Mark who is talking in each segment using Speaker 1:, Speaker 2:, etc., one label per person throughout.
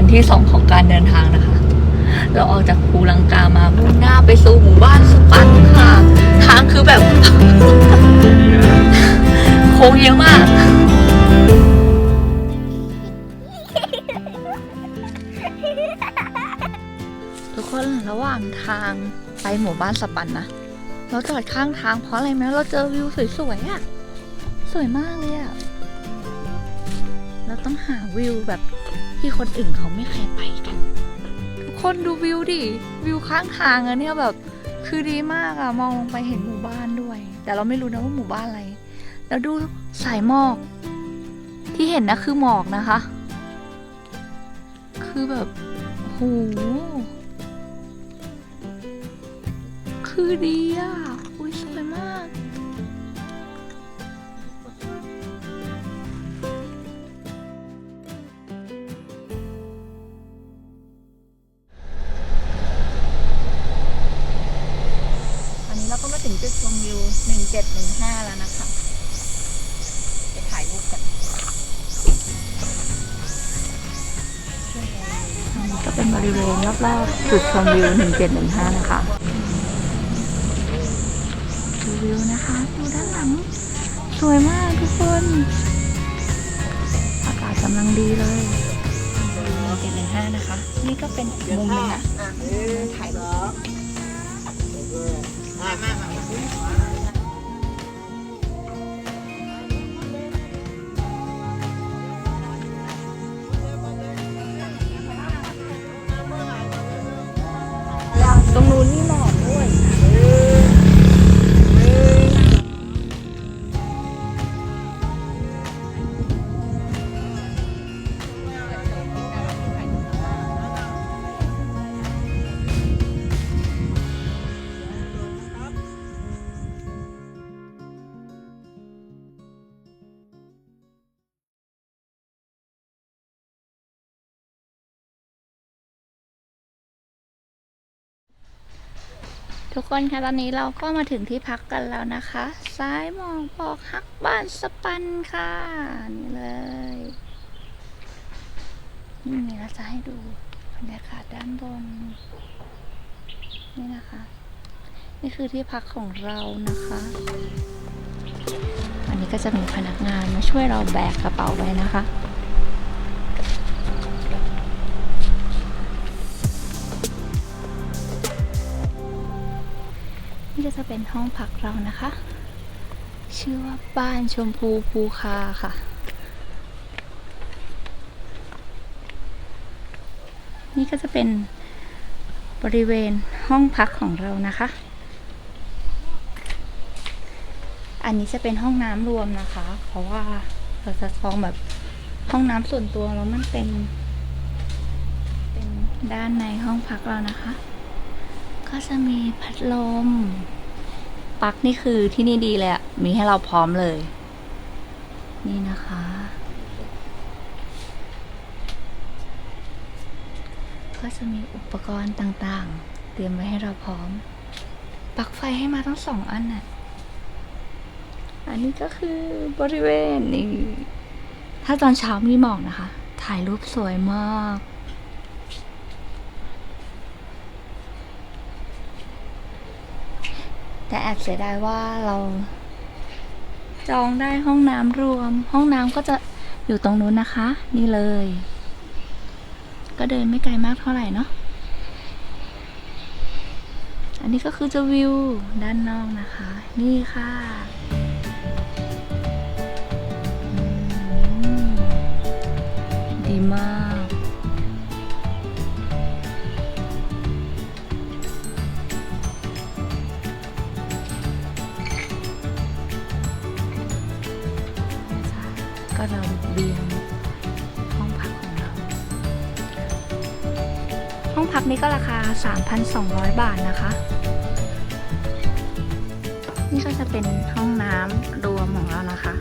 Speaker 1: วันที่สองของการเดินทางนะคะ เราออกจากภูลังกามามุ่งหน้าไปสู่หมู่บ้านสปันค่ะ ทางคือแบบ โค้งเยอะมากทุกคนระหว่างทางไปหมู่บ้านสปันนะ เราจอดข้างทางเพราะอะไรไหมเราเจอวิวสวยๆอะสวยมากเลยอะ เราต้องหาวิวแบบ ที่คนอื่นเขาไม่เคยไปกัน ทุกคนดูวิวดิ วิวข้างทางอะเนี่ยแบบคือดีมากอะมองลงไปเห็นหมู่บ้านด้วย แต่เราไม่รู้นะว่าหมู่บ้านอะไร แล้วดูสายหมอก ที่เห็นนะคือหมอกนะคะ คือแบบโหคือดีอะ เป็นบริเวณรอบๆจุดชมวิว 1715 นะคะดูวิวนะคะ ดูด้านหลัง สวยมากทุกคน อากาศกำลังดีเลยเจ็ดหนึ่งห้านะคะ นี่ก็เป็นมุมหนึงนะถ่ายรูป ทุกคนคะตอนนี้เราก็มาถึงที่พักกันแล้วนะคะ ซ้ายมองบอกฮักบ้านสปันค่ะ นี่เลยนี่เราจะให้ดูบรรยากาศด้านบน นี่นะคะ นี่คือที่พักของเรานะคะ อันนี้ก็จะมีพนักงานมาช่วยเราแบกกระเป๋าไว้นะคะ จะเป็นห้องพักเรานะคะ ชื่อว่าบ้านชมพูภูคาค่ะ นี่ก็จะเป็นบริเวณห้องพักของเรานะคะ อันนี้จะเป็นห้องน้ำรวมนะคะ เพราะว่าเราจะซองแบบห้องน้ำส่วนตัวแล้วมันเป็น เป็นด้านในห้องพักเรานะคะ ก็จะมีพัดลม ปลั๊กนี่คือที่นี่ดีเลยอะมีให้เราพร้อมเลย นี่นะคะ ก็จะมีอุปกรณ์ต่างๆ เตรียมไว้ให้เราพร้อม ปลั๊กไฟให้มาทั้งสองอันน่ะ อันนี้ก็คือบริเวณนี่ถ้าตอนเช้ามีหมอกนะคะ ถ่ายรูปสวยมาก แต่แอบเสียดายว่าเรา จองได้ห้องน้ำรวม ห้องน้ำก็จะอยู่ตรงนู้นนะคะ นี่เลย ก็เดินไม่ไกลมากเท่าไหร่เนาะอันนี้ก็คือจะวิวด้านนอกนะคะ นี่ค่ะดีมาก นี้ก็ราคา 3,200 บาทนะคะ นี่ก็จะเป็นห้องน้ำรวมของเรานะคะ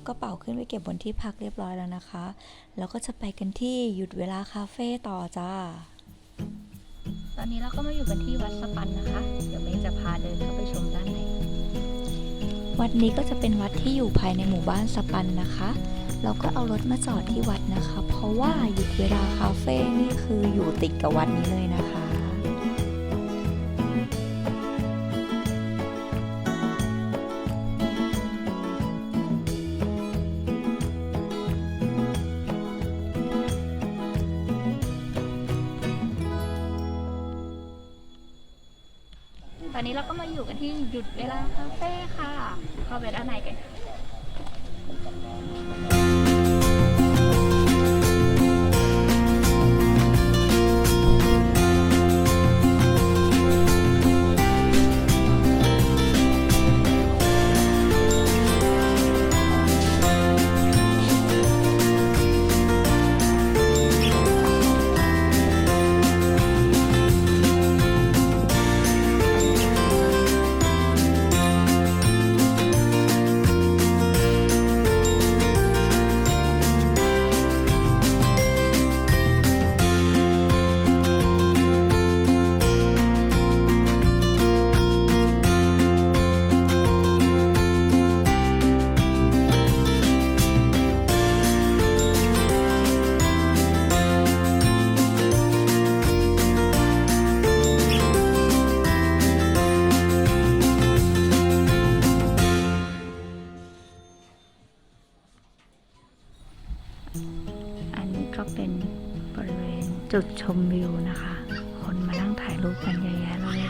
Speaker 1: กกกระเป๋าขึ้นไปเก็บบนที่พักเรียบร้อยแล้วนะคะ แล้วก็จะไปกันที่หยุดเวลาคาเฟ่ต่อจ้า ตอนนี้เราก็มาอยู่กันที่วัดสปันนะคะ เดี๋ยวเมย์จะพาเดินเข้าไปชมด้านในวัดนี้ก็จะเป็นวัดที่อยู่ภายในหมู่บ้านสปันนะคะ เราก็เอารถมาจอดที่วัดนะคะ เพราะว่าหยุดเวลาคาเฟ่นี่คืออยู่ติดกับวัดนี้เลยนะคะ กันที่หยุดเวลาคาเฟ่ค่ะเข้าไปด้านในกันอัน จุดชมวิวนะคะ คนมานั่งถ่ายรูปกันเยอะแยะเลย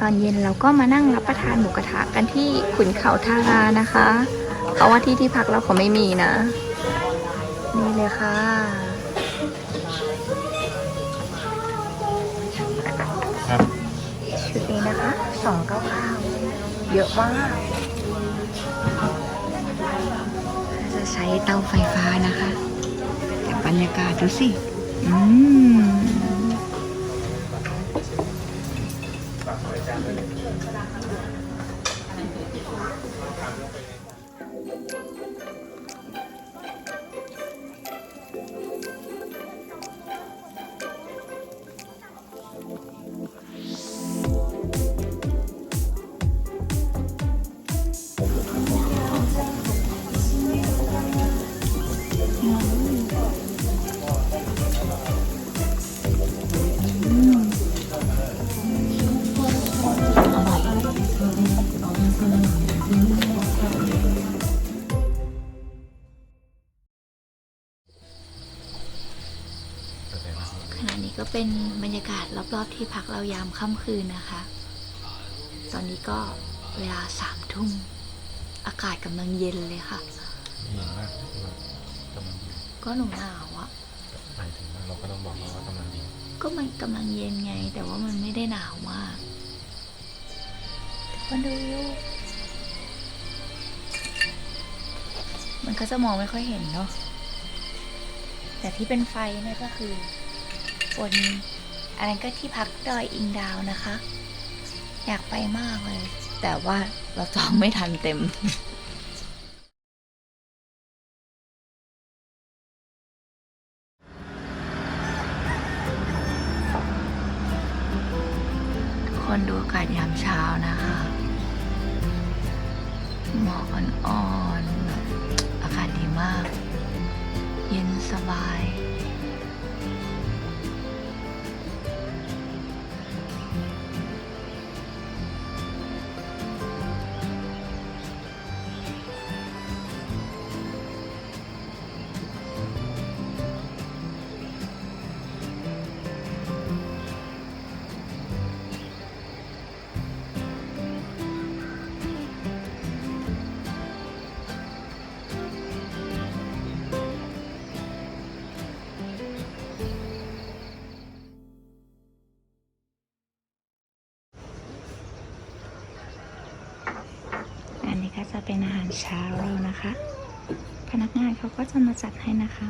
Speaker 1: ตอนเย็นเราก็มานั่งรับประทานหมูกระทะกันที่ขุนเขาทารานะคะ เพราะว่าที่ที่พักเราเขาไม่มีนะ นี่เลยค่ะ
Speaker 2: ครับ
Speaker 1: ชุดนี้นะคะสองเก้าเก้าเยอะมากจะใช้เตาไฟฟ้านะคะแต่บรรยากาศดูสิ อืม ข เป็นบรรยากาศรอบๆที่พักเรายามค่ำคืนนะคะ ตอนนี้ก็เวลาสามทุ่ม อากาศกำลังเย็นเลยค่ะ
Speaker 2: เย็นมากกำลังดี
Speaker 1: ก็หนูหนาวอะ
Speaker 2: หมายถึงว่าเราก็ต้องบอกเขาว่ากำลังดี
Speaker 1: ก็มันกำลังเย็นไง แต่ว่ามันไม่ได้หนาวมากมันดูวิวมันก็จะมองไม่ค่อยเห็นเนาะแต่ที่เป็นไฟเนี่ยก็คือ บนอันนั้นก็ที่พักดอยอิงดาวนะคะ อยากไปมากเลย แต่ว่าเราจองไม่ทันเต็มคนดูอากาศยามเช้านะคะหมอกอ่อนๆแบบอากาศดีมาก เย็นสบาย เป็นอาหารเช้าเรานะคะ พนักงานเขาก็จะมาจัดให้นะคะ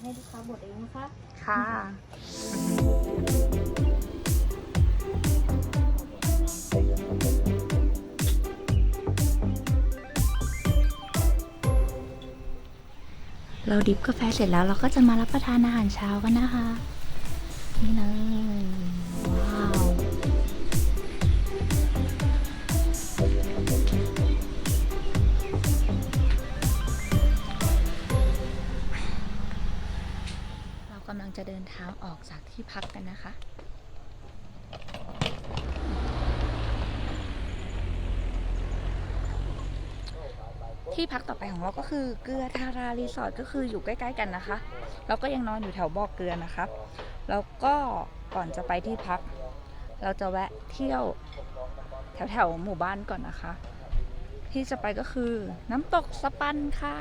Speaker 3: ให้ลูกค้าบดเองนะคะ
Speaker 1: ค่ะเราดิบกาแฟเสร็จแล้วเราก็จะมารับประทานอาหารเช้ากันนะคะ นี่เลย ว้าว เรากำลังจะเดินทางออกจากที่พักกันนะคะ ที่พักต่อไปของเราก็คือเกลือทารารีสอร์ทก็คืออยู่ใกล้ ๆ กันนะคะเราก็ยังนอนอยู่แถวบ่อเกลือนะคะแล้วก็ก่อนจะไปที่พัก เราจะแวะเที่ยวแถวๆหมู่บ้านก่อนนะคะ ที่จะไปก็คือน้ำตกสปันค่ะ